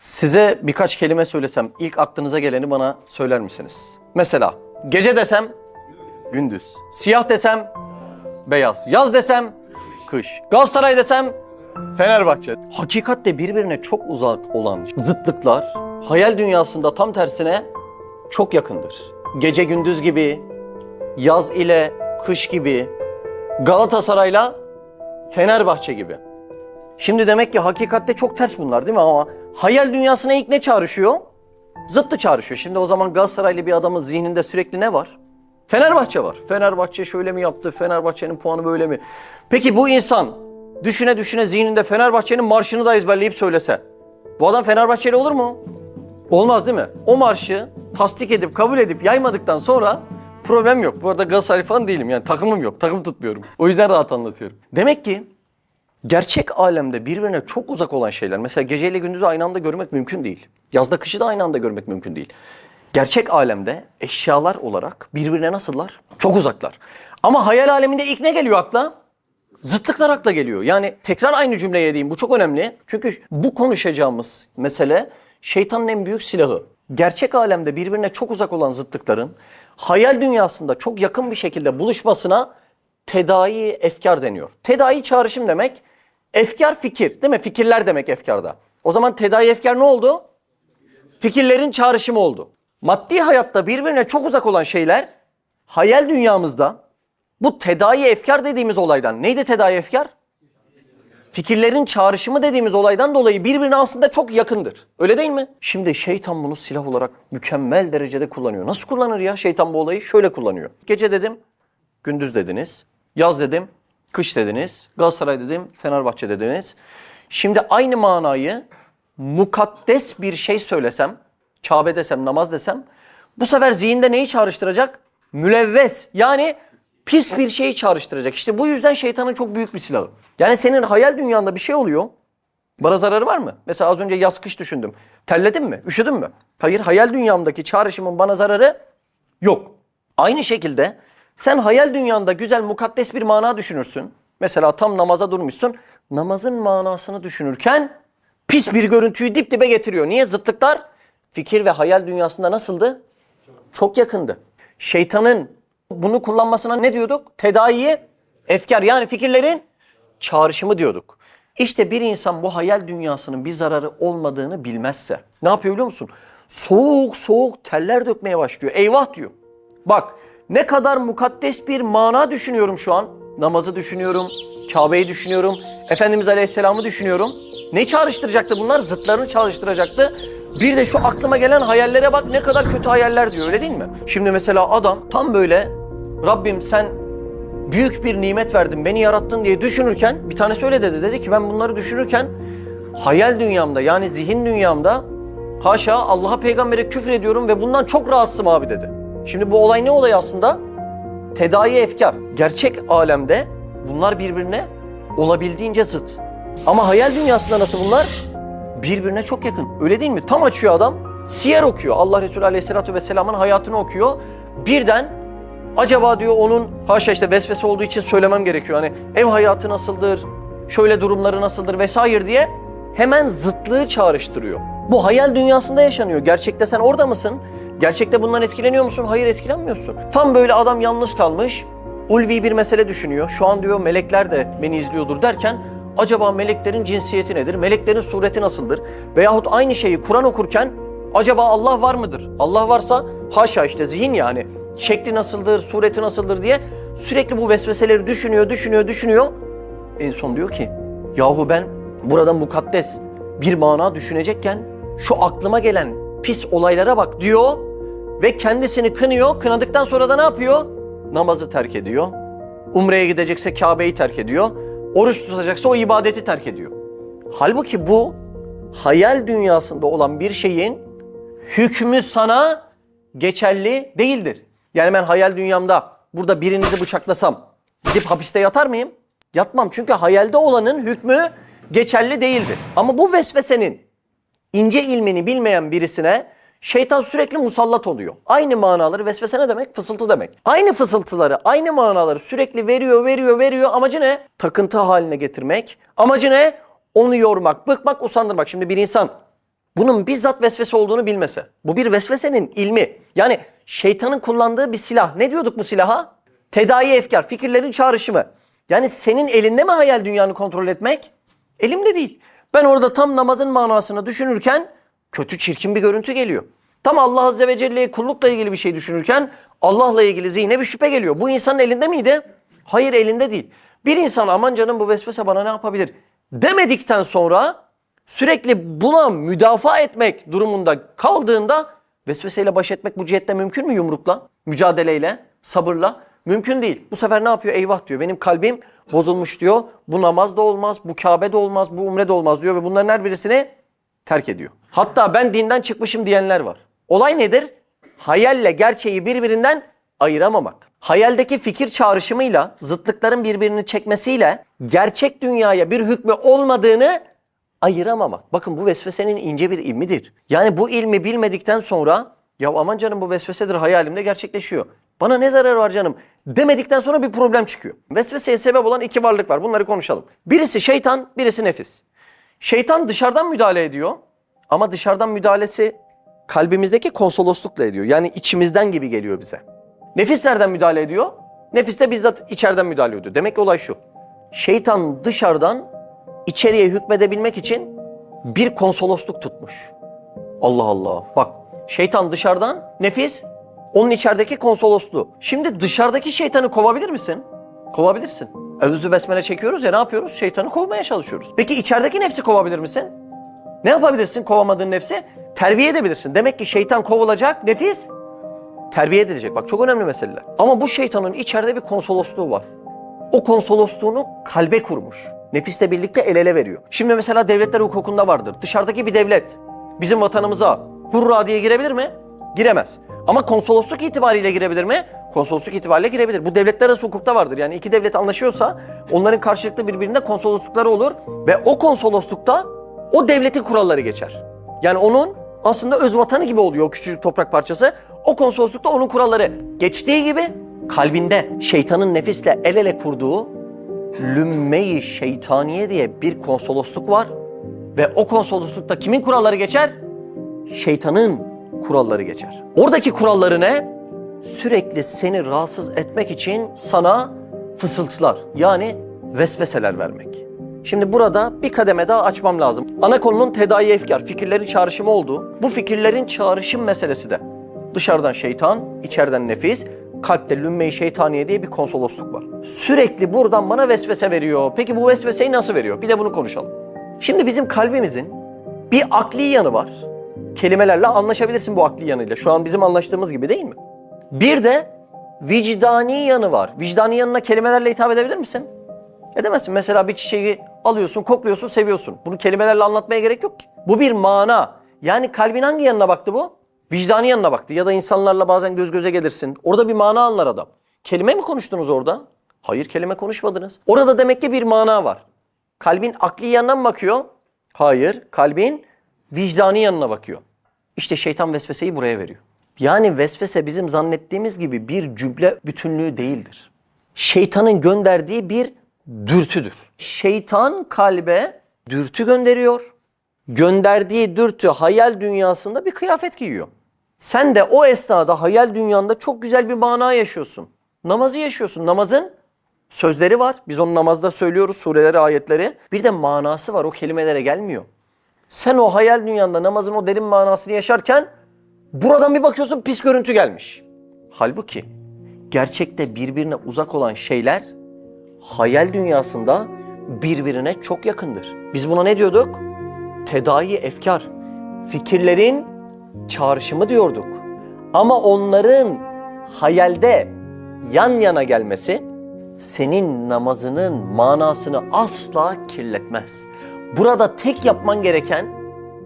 Size birkaç kelime söylesem ilk aklınıza geleni bana söyler misiniz? Mesela gece desem gündüz, siyah desem beyaz, yaz desem kış, Galatasaray desem Fenerbahçe. Hakikatte birbirine çok uzak olan zıtlıklar hayal dünyasında tam tersine çok yakındır. Gece gündüz gibi, yaz ile kış gibi, Galatasaray'la Fenerbahçe gibi. Şimdi demek ki hakikatte çok ters bunlar değil mi ama hayal dünyasına ilk ne çağrışıyor? Zıttı çağrışıyor. Şimdi o zaman Galatasaraylı bir adamın zihninde sürekli ne var? Fenerbahçe var. Fenerbahçe şöyle mi yaptı? Fenerbahçe'nin puanı böyle mi? Peki bu insan düşüne düşüne zihninde Fenerbahçe'nin marşını da ezberleyip söylese. Bu adam Fenerbahçeli olur mu? Olmaz değil mi? O marşı tasdik edip kabul edip yaymadıktan sonra problem yok. Bu arada Galatasaray falan değilim yani takımım yok. Takım tutmuyorum. O yüzden rahat anlatıyorum. Demek ki gerçek alemde birbirine çok uzak olan şeyler. Mesela geceyle gündüzü aynı anda görmek mümkün değil. Yazda kışı da aynı anda görmek mümkün değil. Gerçek alemde eşyalar olarak birbirine nasıllar? Çok uzaklar. Ama hayal aleminde ilk ne geliyor akla? Zıtlıklar akla geliyor. Yani tekrar aynı cümleyi edeyim. Bu çok önemli. Çünkü bu konuşacağımız mesele şeytanın en büyük silahı. Gerçek alemde birbirine çok uzak olan zıtlıkların hayal dünyasında çok yakın bir şekilde buluşmasına tedayi efkar deniyor. Tedayi çağrışım demek. Efkar fikir değil mi? Fikirler demek efkarda. O zaman tedayi efkar ne oldu? Fikirlerin çağrışımı oldu. Maddi hayatta birbirine çok uzak olan şeyler hayal dünyamızda bu tedayi efkar dediğimiz olaydan neydi tedayi efkar? Fikirlerin çağrışımı dediğimiz olaydan dolayı birbirine aslında çok yakındır. Öyle değil mi? Şimdi şeytan bunu silah olarak mükemmel derecede kullanıyor. Nasıl kullanır ya şeytan bu olayı? Şöyle kullanıyor. Gece dedim, gündüz dediniz. Yaz dedim, kış dediniz. Galatasaray dedim, Fenerbahçe dediniz. Şimdi aynı manayı mukaddes bir şey söylesem, Kabe desem, namaz desem bu sefer zihinde neyi çağrıştıracak? Mülevves yani pis bir şeyi çağrıştıracak. İşte bu yüzden şeytanın çok büyük bir silahı. Yani senin hayal dünyanda bir şey oluyor. Bana zararı var mı? Mesela az önce yaz kış düşündüm. Terledin mi? Üşüdün mü? Hayır hayal dünyamdaki çağrışımın bana zararı yok. Aynı şekilde sen hayal dünyanda güzel mukaddes bir mana düşünürsün. Mesela tam namaza durmuşsun. Namazın manasını düşünürken pis bir görüntüyü dip dibe getiriyor. Niye? Zıtlıklar fikir ve hayal dünyasında nasıldı? Çok yakındı. Şeytanın bunu kullanmasına ne diyorduk? Tedayi, efkar yani fikirlerin çağrışımı diyorduk. İşte bir insan bu hayal dünyasının bir zararı olmadığını bilmezse ne yapıyor biliyor musun? Soğuk soğuk teller dökmeye başlıyor. Eyvah diyor. Bak ne kadar mukaddes bir mana düşünüyorum şu an. Namazı düşünüyorum, Kabe'yi düşünüyorum, Efendimiz Aleyhisselam'ı düşünüyorum. Ne çağrıştıracaktı bunlar? Zıtlarını çağrıştıracaktı. Bir de şu aklıma gelen hayallere bak ne kadar kötü hayaller diyor öyle değil mi? Şimdi mesela adam tam böyle Rabbim sen büyük bir nimet verdin beni yarattın diye düşünürken bir tanesi öyle dedi. Dedi ki ben bunları düşünürken hayal dünyamda yani zihin dünyamda haşa Allah'a peygambere küfür ediyorum ve bundan çok rahatsızım abi dedi. Şimdi bu olay ne olay aslında? Tedayi efkar. Gerçek alemde bunlar birbirine olabildiğince zıt. Ama hayal dünyasında nasıl bunlar? Birbirine çok yakın. Öyle değil mi? Tam açıyor adam. Siyer okuyor. Allah Resulü Aleyhisselatü Vesselam'ın hayatını okuyor. Birden acaba diyor onun haşa işte vesvese olduğu için söylemem gerekiyor. Hani ev hayatı nasıldır? Şöyle durumları nasıldır vesaire diye hemen zıtlığı çağrıştırıyor. Bu hayal dünyasında yaşanıyor. Gerçekte sen orada mısın? Gerçekte bundan etkileniyor musun? Hayır etkilenmiyorsun. Tam böyle adam yalnız kalmış. Ulvi bir mesele düşünüyor. Şu an diyor melekler de beni izliyordur derken acaba meleklerin cinsiyeti nedir? Meleklerin sureti nasıldır? Veyahut aynı şeyi Kur'an okurken acaba Allah var mıdır? Allah varsa haşa işte zihin yani şekli nasıldır, sureti nasıldır diye sürekli bu vesveseleri düşünüyor, düşünüyor, düşünüyor. En son diyor ki yahu ben burada mukaddes bir mana düşünecekken şu aklıma gelen pis olaylara bak diyor ve kendisini kınıyor. Kınadıktan sonra da ne yapıyor? Namazı terk ediyor. Umre'ye gidecekse Kabe'yi terk ediyor. Oruç tutacaksa o ibadeti terk ediyor. Halbuki bu hayal dünyasında olan bir şeyin hükmü sana geçerli değildir. Yani ben hayal dünyamda burada birinizi bıçaklasam gidip hapiste yatar mıyım? Yatmam çünkü hayalde olanın hükmü geçerli değildir. Ama bu vesvesenin ince ilmini bilmeyen birisine şeytan sürekli musallat oluyor. Aynı manaları vesvese ne demek? Fısıltı demek. Aynı fısıltıları, aynı manaları sürekli veriyor, veriyor, veriyor. Amacı ne? Takıntı haline getirmek. Amacı ne? Onu yormak, bıkmak, usandırmak. Şimdi bir insan bunun bizzat vesvese olduğunu bilmese. Bu bir vesvesenin ilmi. Yani şeytanın kullandığı bir silah. Ne diyorduk bu silaha? Tedayi efkar, fikirlerin çağrışımı. Yani senin elinde mi hayal dünyanı kontrol etmek? Elimde değil. Ben orada tam namazın manasını düşünürken kötü çirkin bir görüntü geliyor. Tam Allah Azze ve Celle'ye kullukla ilgili bir şey düşünürken Allah'la ilgili zihne bir şüphe geliyor. Bu insanın elinde miydi? Hayır elinde değil. Bir insan aman canım bu vesvese bana ne yapabilir demedikten sonra sürekli buna müdafaa etmek durumunda kaldığında vesveseyle baş etmek bu cihette mümkün mü yumrukla, mücadeleyle, sabırla? Mümkün değil. Bu sefer ne yapıyor? Eyvah diyor. Benim kalbim bozulmuş diyor. Bu namaz da olmaz, bu Kabe de olmaz, bu umre de olmaz diyor ve bunların her birisini terk ediyor. Hatta ben dinden çıkmışım diyenler var. Olay nedir? Hayalle gerçeği birbirinden ayıramamak. Hayaldeki fikir çağrışımıyla, zıtlıkların birbirini çekmesiyle gerçek dünyaya bir hükmü olmadığını ayıramamak. Bakın bu vesvesenin ince bir ilmidir. Yani bu ilmi bilmedikten sonra ya aman canım bu vesvesedir hayalimde gerçekleşiyor. Bana ne zararı var canım demedikten sonra bir problem çıkıyor. Vesveseye sebep olan iki varlık var. Bunları konuşalım. Birisi şeytan, birisi nefis. Şeytan dışarıdan müdahale ediyor ama dışarıdan müdahalesi kalbimizdeki konsoloslukla ediyor. Yani içimizden gibi geliyor bize. Nefis nereden müdahale ediyor? Nefis de bizzat içeriden müdahale ediyor. Demek ki olay şu. Şeytan dışarıdan içeriye hükmedebilmek için bir konsolosluk tutmuş. Allah Allah. Bak şeytan dışarıdan, nefis onun içerideki konsolosluğu. Şimdi dışarıdaki şeytanı kovabilir misin? Kovabilirsin. Özü besmele çekiyoruz ya ne yapıyoruz? Şeytanı kovmaya çalışıyoruz. Peki içerideki nefsi kovabilir misin? Ne yapabilirsin kovamadığın nefsi? Terbiye edebilirsin. Demek ki şeytan kovulacak, nefis terbiye edilecek. Bak çok önemli meseleler. Ama bu şeytanın içeride bir konsolosluğu var. O konsolosluğunu kalbe kurmuş. Nefisle birlikte el ele veriyor. Şimdi mesela devletler hukukunda vardır. Dışarıdaki bir devlet bizim vatanımıza hurra diye girebilir mi? Giremez. Ama konsolosluk itibariyle girebilir mi? Konsolosluk itibariyle girebilir. Bu devletler arası hukukta vardır. Yani iki devlet anlaşıyorsa onların karşılıklı birbirinde konsoloslukları olur ve o konsoloslukta o devletin kuralları geçer. Yani onun aslında öz vatanı gibi oluyor o küçücük toprak parçası. O konsoloslukta onun kuralları geçtiği gibi kalbinde şeytanın nefisle el ele kurduğu lümme-i şeytaniye diye bir konsolosluk var. Ve o konsoloslukta kimin kuralları geçer? Şeytanın kuralları geçer. Oradaki kuralları ne? Sürekli seni rahatsız etmek için sana fısıltılar yani vesveseler vermek. Şimdi burada bir kademe daha açmam lazım. Ana konunun tedayi efkar, fikirlerin çağrışımı olduğu. Bu fikirlerin çağrışım meselesi de. Dışarıdan şeytan, içeriden nefis, kalpte lümme-i şeytaniye diye bir konsolosluk var. Sürekli buradan bana vesvese veriyor. Peki bu vesveseyi nasıl veriyor? Bir de bunu konuşalım. Şimdi bizim kalbimizin bir akli yanı var. Kelimelerle anlaşabilirsin bu akli yanıyla. Şu an bizim anlaştığımız gibi değil mi? Bir de vicdani yanı var. Vicdani yanına kelimelerle hitap edebilir misin? Edemezsin. Mesela bir çiçeği alıyorsun, kokluyorsun, seviyorsun. Bunu kelimelerle anlatmaya gerek yok ki. Bu bir mana. Yani kalbin hangi yanına baktı bu? Vicdani yanına baktı. Ya da insanlarla bazen göz göze gelirsin. Orada bir mana anlar adam. Kelime mi konuştunuz orada? Hayır kelime konuşmadınız. Orada demek ki bir mana var. Kalbin akli yanına mı bakıyor? Hayır. Kalbin vicdani yanına bakıyor. İşte şeytan vesveseyi buraya veriyor. Yani vesvese bizim zannettiğimiz gibi bir cümle bütünlüğü değildir. Şeytanın gönderdiği bir dürtüdür. Şeytan kalbe dürtü gönderiyor. Gönderdiği dürtü hayal dünyasında bir kıyafet giyiyor. Sen de o esnada hayal dünyanda çok güzel bir mana yaşıyorsun. Namazı yaşıyorsun. Namazın sözleri var. Biz onu namazda söylüyoruz sureleri, ayetleri. Bir de manası var. O kelimelere gelmiyor. Sen o hayal dünyanda namazın o derin manasını yaşarken buradan bir bakıyorsun pis görüntü gelmiş. Halbuki gerçekte birbirine uzak olan şeyler hayal dünyasında birbirine çok yakındır. Biz buna ne diyorduk? Tedayi efkar, fikirlerin çağrışımı diyorduk. Ama onların hayalde yan yana gelmesi senin namazının manasını asla kirletmez. Burada tek yapman gereken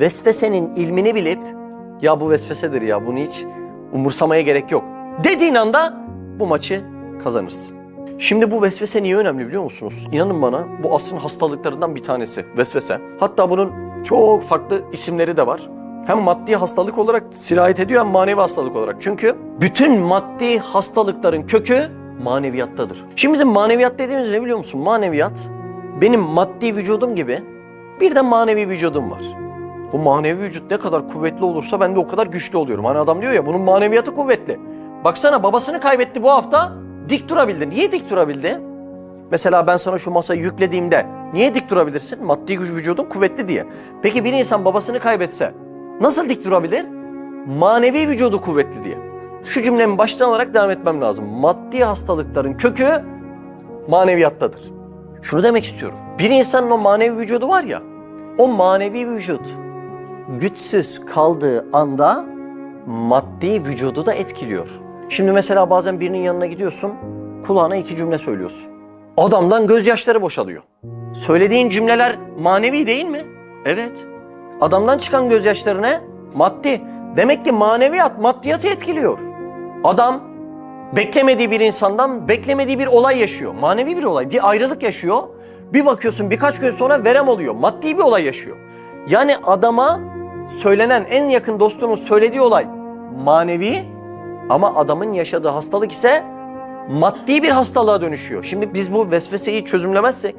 vesvesenin ilmini bilip ya bu vesvesedir ya bunu hiç umursamaya gerek yok dediğin anda bu maçı kazanırsın. Şimdi bu vesvese niye önemli biliyor musunuz? İnanın bana bu asrın hastalıklarından bir tanesi vesvese. Hatta bunun çok farklı isimleri de var. Hem maddi hastalık olarak sirayet ediyor hem manevi hastalık olarak. Çünkü bütün maddi hastalıkların kökü maneviyattadır. Şimdi bizim maneviyat dediğimiz ne biliyor musun? Maneviyat benim maddi vücudum gibi bir de manevi vücudum var. Bu manevi vücut ne kadar kuvvetli olursa ben de o kadar güçlü oluyorum. Hani adam diyor ya bunun maneviyatı kuvvetli. Baksana babasını kaybetti bu hafta dik durabildi. Niye dik durabildi? Mesela ben sana şu masayı yüklediğimde niye dik durabilirsin? Maddi güç vücudun kuvvetli diye. Peki bir insan babasını kaybetse nasıl dik durabilir? Manevi vücudu kuvvetli diye. Şu cümlemin baştan alarak devam etmem lazım. Maddi hastalıkların kökü maneviyattadır. Şunu demek istiyorum. Bir insanın o manevi vücudu var ya, o manevi vücut güçsüz kaldığı anda maddi vücudu da etkiliyor. Şimdi mesela bazen birinin yanına gidiyorsun, kulağına iki cümle söylüyorsun. Adamdan gözyaşları boşalıyor. Söylediğin cümleler manevi değil mi? Evet. Adamdan çıkan gözyaşları ne? Maddi. Demek ki maneviyat maddiyatı etkiliyor. Adam beklemediği bir insandan beklemediği bir olay yaşıyor. Manevi bir olay. Bir ayrılık yaşıyor. Bir bakıyorsun birkaç gün sonra verem oluyor. Maddi bir olay yaşıyor. Yani adama söylenen en yakın dostunun söylediği olay manevi ama adamın yaşadığı hastalık ise maddi bir hastalığa dönüşüyor. Şimdi biz bu vesveseyi çözümlemezsek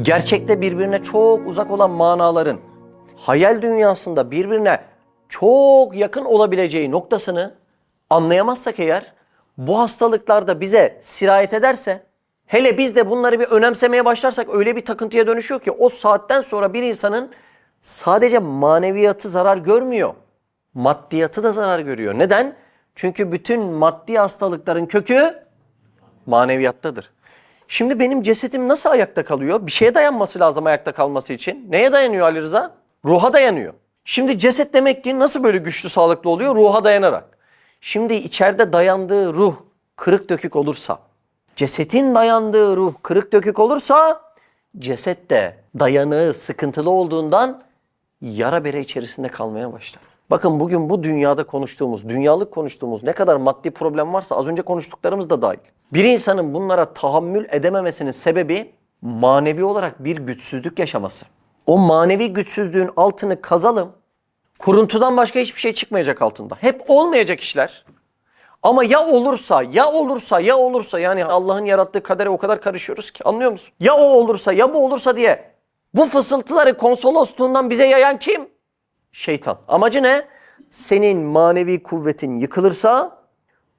gerçekte birbirine çok uzak olan manaların hayal dünyasında birbirine çok yakın olabileceği noktasını anlayamazsak eğer bu hastalıklar da bize sirayet ederse hele biz de bunları bir önemsemeye başlarsak öyle bir takıntıya dönüşüyor ki o saatten sonra bir insanın sadece maneviyatı zarar görmüyor. Maddiyatı da zarar görüyor. Neden? Çünkü bütün maddi hastalıkların kökü maneviyattadır. Şimdi benim cesedim nasıl ayakta kalıyor? Bir şeye dayanması lazım ayakta kalması için. Neye dayanıyor Ali Rıza? Ruha dayanıyor. Şimdi ceset demek ki nasıl böyle güçlü sağlıklı oluyor? Ruha dayanarak. Şimdi içeride dayandığı ruh kırık dökük olursa, cesetin dayandığı ruh kırık dökük olursa, ceset de dayanığı sıkıntılı olduğundan yara bere içerisinde kalmaya başlar. Bakın bugün bu dünyada konuştuğumuz, dünyalık konuştuğumuz ne kadar maddi problem varsa az önce konuştuklarımız da dahil. Bir insanın bunlara tahammül edememesinin sebebi manevi olarak bir güçsüzlük yaşaması. O manevi güçsüzlüğün altını kazalım. Kuruntudan başka hiçbir şey çıkmayacak altında. Hep olmayacak işler. Ama ya olursa, ya olursa, ya olursa yani Allah'ın yarattığı kadere o kadar karışıyoruz ki anlıyor musun? Ya o olursa, ya bu olursa diye bu fısıltıları konsolosluğundan bize yayan kim? Şeytan. Amacı ne? Senin manevi kuvvetin yıkılırsa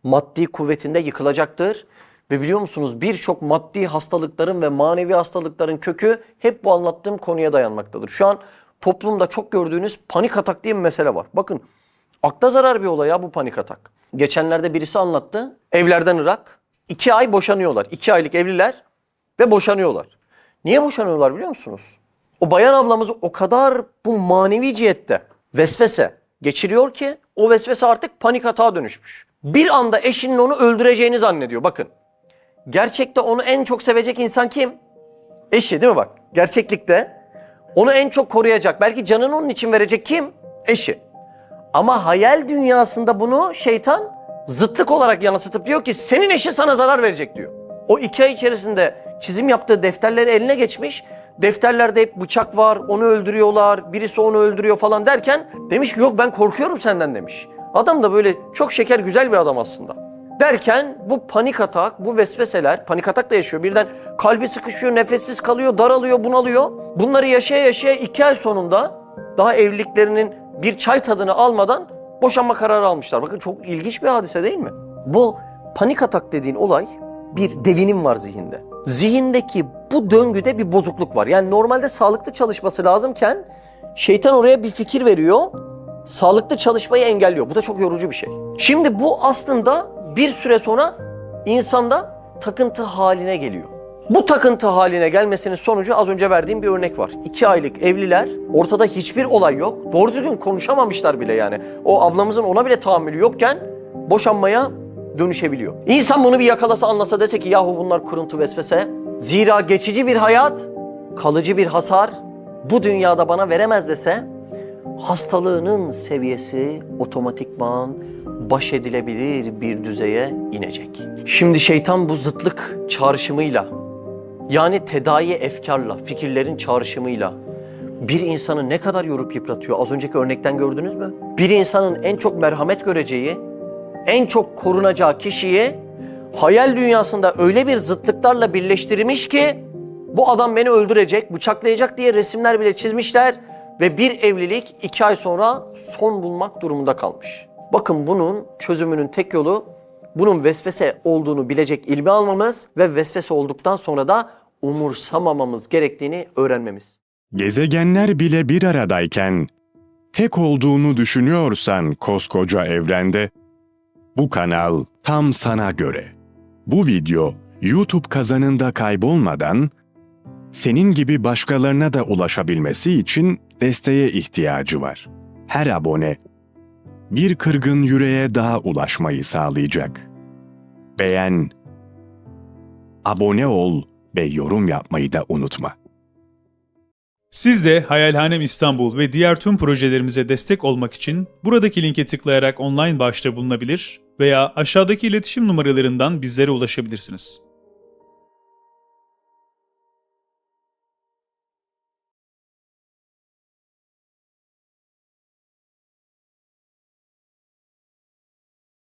maddi kuvvetin de yıkılacaktır. Ve biliyor musunuz birçok maddi hastalıkların ve manevi hastalıkların kökü hep bu anlattığım konuya dayanmaktadır. Şu an toplumda çok gördüğünüz panik atak diye bir mesele var. Bakın akla zarar bir olay ya bu panik atak. Geçenlerde birisi anlattı. Evlerden Irak. iki ay boşanıyorlar. İki aylık evliler ve boşanıyorlar. Niye boşanıyorlar biliyor musunuz? O bayan ablamız o kadar bu manevi cihette vesvese geçiriyor ki o vesvese artık panik atağa dönüşmüş. Bir anda eşinin onu öldüreceğini zannediyor. Bakın gerçekte onu en çok sevecek insan kim? Eşi değil mi bak? Gerçeklikte onu en çok koruyacak, belki canını onun için verecek kim? Eşi. Ama hayal dünyasında bunu şeytan zıtlık olarak yansıtıp diyor ki senin eşi sana zarar verecek diyor. O iki ay içerisinde çizim yaptığı defterleri eline geçmiş. Defterlerde hep bıçak var, onu öldürüyorlar, birisi onu öldürüyor falan derken demiş ki yok ben korkuyorum senden demiş. Adam da böyle çok şeker güzel bir adam aslında. Derken bu panik atak, bu vesveseler, panik atak da yaşıyor. Birden kalbi sıkışıyor, nefessiz kalıyor, daralıyor, bunalıyor. Bunları yaşaya yaşaya iki ay sonunda daha evliliklerinin bir çay tadını almadan boşanma kararı almışlar. Bakın çok ilginç bir hadise değil mi? Bu panik atak dediğin olay bir devinim var zihinde. Zihindeki bu döngüde bir bozukluk var. Yani normalde sağlıklı çalışması lazımken şeytan oraya bir fikir veriyor. Sağlıklı çalışmayı engelliyor. Bu da çok yorucu bir şey. Şimdi bu aslında bir süre sonra insanda takıntı haline geliyor. Bu takıntı haline gelmesinin sonucu az önce verdiğim bir örnek var. İki aylık evliler, ortada hiçbir olay yok. Doğru düzgün konuşamamışlar bile yani. O ablamızın ona bile tahammülü yokken boşanmaya dönüşebiliyor. İnsan bunu bir yakalasa anlasa dese ki yahu bunlar kuruntu vesvese. Zira geçici bir hayat, kalıcı bir hasar bu dünyada bana veremez dese hastalığının seviyesi otomatikman baş edilebilir bir düzeye inecek. Şimdi şeytan bu zıtlık çağrışımıyla yani tedavi efkarla, fikirlerin çağrışımıyla bir insanı ne kadar yorup yıpratıyor? Az önceki örnekten gördünüz mü? Bir insanın en çok merhamet göreceği, en çok korunacağı kişiyi hayal dünyasında öyle bir zıtlıklarla birleştirmiş ki bu adam beni öldürecek, bıçaklayacak diye resimler bile çizmişler ve bir evlilik iki ay sonra son bulmak durumunda kalmış. Bakın bunun çözümünün tek yolu bunun vesvese olduğunu bilecek ilmi almamız ve vesvese olduktan sonra da umursamamamız gerektiğini öğrenmemiz. Gezegenler bile bir aradayken tek olduğunu düşünüyorsan koskoca evrende bu kanal tam sana göre. Bu video YouTube kazanında kaybolmadan senin gibi başkalarına da ulaşabilmesi için desteğe ihtiyacı var. Her abone bir kırgın yüreğe daha ulaşmayı sağlayacak. Beğen, abone ol ve yorum yapmayı da unutma. Siz de Hayalhanem İstanbul ve diğer tüm projelerimize destek olmak için buradaki linke tıklayarak online bağışta bulunabilir veya aşağıdaki iletişim numaralarından bizlere ulaşabilirsiniz.